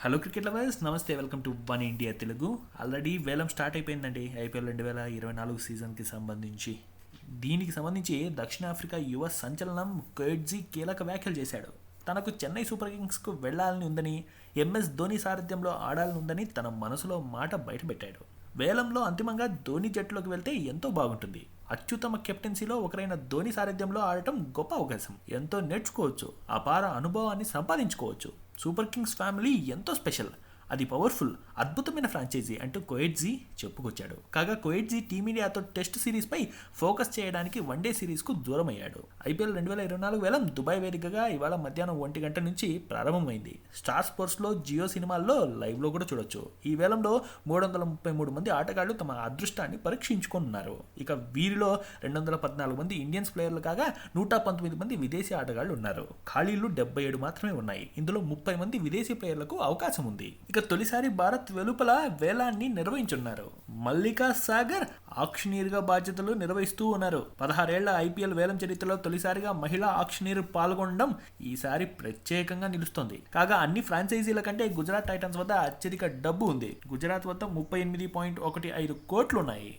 Hello cricket lovers నమస్తే welcome to one India Telugu already వేలం start అయిపోయిందండి. IPL రెండు వేల ఇరవై నాలుగు సీజన్కి సంబంధించి. దీనికి సంబంధించి దక్షిణాఫ్రికా యువ సంచలనం కోయిడ్జీ కీలక వ్యాఖ్యలు చేశాడు. తనకు చెన్నై సూపర్ కింగ్స్కు వెళ్ళాలని ఉందని ఎంఎస్ ధోని సారథ్యంలో ఆడాలని ఉందని తన మనసులో మాట బయటపెట్టాడు. వేలంలో అంతిమంగా ధోని జట్టులోకి వెళ్తే ఎంతో బాగుంటుంది. అత్యుత్తమ కెప్టెన్సీలో ఒకరైన ధోని సారథ్యంలో ఆడటం గొప్ప అవకాశం. ఎంతో నేర్చుకోవచ్చు. అపార అనుభవాన్ని సంపాదించుకోవచ్చు. సూపర్ కింగ్స్ ఫ్యామిలీ ఎంతో స్పెషల్. అది పవర్ఫుల్ అద్భుతమైన ఫ్రాంచైజీ అంటూ కోయిడ్జీ చెప్పుకొచ్చాడు. కాగా కోయిడ్జీ టీమిండియాతో టెస్ట్ సిరీస్పై ఫోకస్ చేయడానికి వన్డే సిరీస్కు దూరం అయ్యాడు ఐపీఎల్ రెండు వేల ఇరవై నాలుగు వేలం దుబాయ్ వేదికగా ఇవాళ మధ్యాహ్నం ఒంటి గంట నుంచి ప్రారంభమైంది. స్టార్ స్పోర్ట్స్లో జియో సినిమాల్లో లైవ్లో కూడా చూడొచ్చు. ఈ వేలంలో మూడు వందల ముప్పై మూడు మంది ఆటగాళ్ళు తమ అదృష్టాన్ని పరీక్షించుకున్నారు ఇక వీరిలో రెండు వందల పద్నాలుగు మంది ఇండియన్స్ ప్లేయర్లు కాగా నూట పంతొమ్మిది మంది విదేశీ ఆటగాళ్ళు ఉన్నారు. ఖాళీలు డెబ్బై ఏడు మాత్రమే ఉన్నాయి. ఇందులో ముప్పై మంది విదేశీ ప్లేయర్లకు అవకాశం ఉంది. ఇక ఇక తొలిసారి భారత్ వెలుపల వేలాన్ని నిర్వహించున్నారు. మల్లికా సాగర్ ఆక్షనీర్గా బాధ్యతలు నిర్వహిస్తూ ఉన్నారు. పదహారేళ్ళ ఐపీఎల్ వేలం చరిత్రలో తొలిసారిగా మహిళా ఆక్షనీర్ పాల్గొనడం ఈసారి ప్రత్యేకంగా నిలుస్తోంది. కాగా అన్ని ఫ్రాంచైజీల కంటే గుజరాత్ టైటన్స్ వద్ద అత్యధిక డబ్బు ఉంది. గుజరాత్ వద్ద ముప్పై ఎనిమిది పాయింట్ ఒకటి ఐదు కోట్లు ఉన్నాయి